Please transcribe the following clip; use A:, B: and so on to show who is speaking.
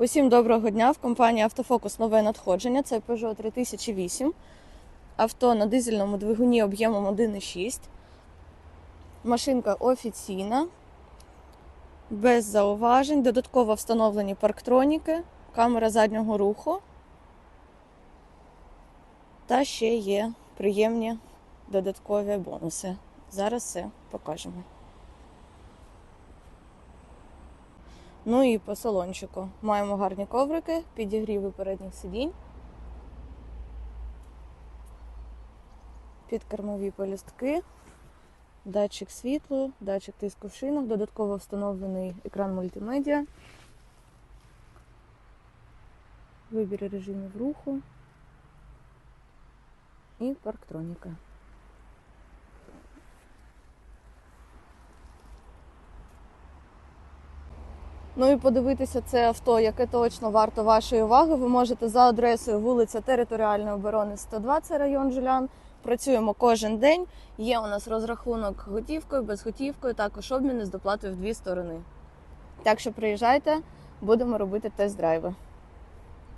A: Усім доброго дня. В компанії Автофокус нове надходження. Це Peugeot 3008. Авто на дизельному двигуні об'ємом 1,6. Машинка офіційна, без зауважень. Додатково встановлені парктроніки, камера заднього руху. Та ще є приємні додаткові бонуси. Зараз все покажемо. Ну і по салончику. Маємо гарні коврики, підігріви передніх сидінь. Підкермові полістки, датчик світлу, датчик тиску в шинах, додатково встановлений екран мультимедіа, вибір режимів руху і парктроніка. Ну і подивитися це авто, яке точно варто вашої уваги. Ви можете за адресою вулиця Територіальної оборони 102, це район Жулян. Працюємо кожен день. Є у нас розрахунок готівкою, безготівкою, також обміни з доплатою в дві сторони. Так що приїжджайте, будемо робити тест-драйви.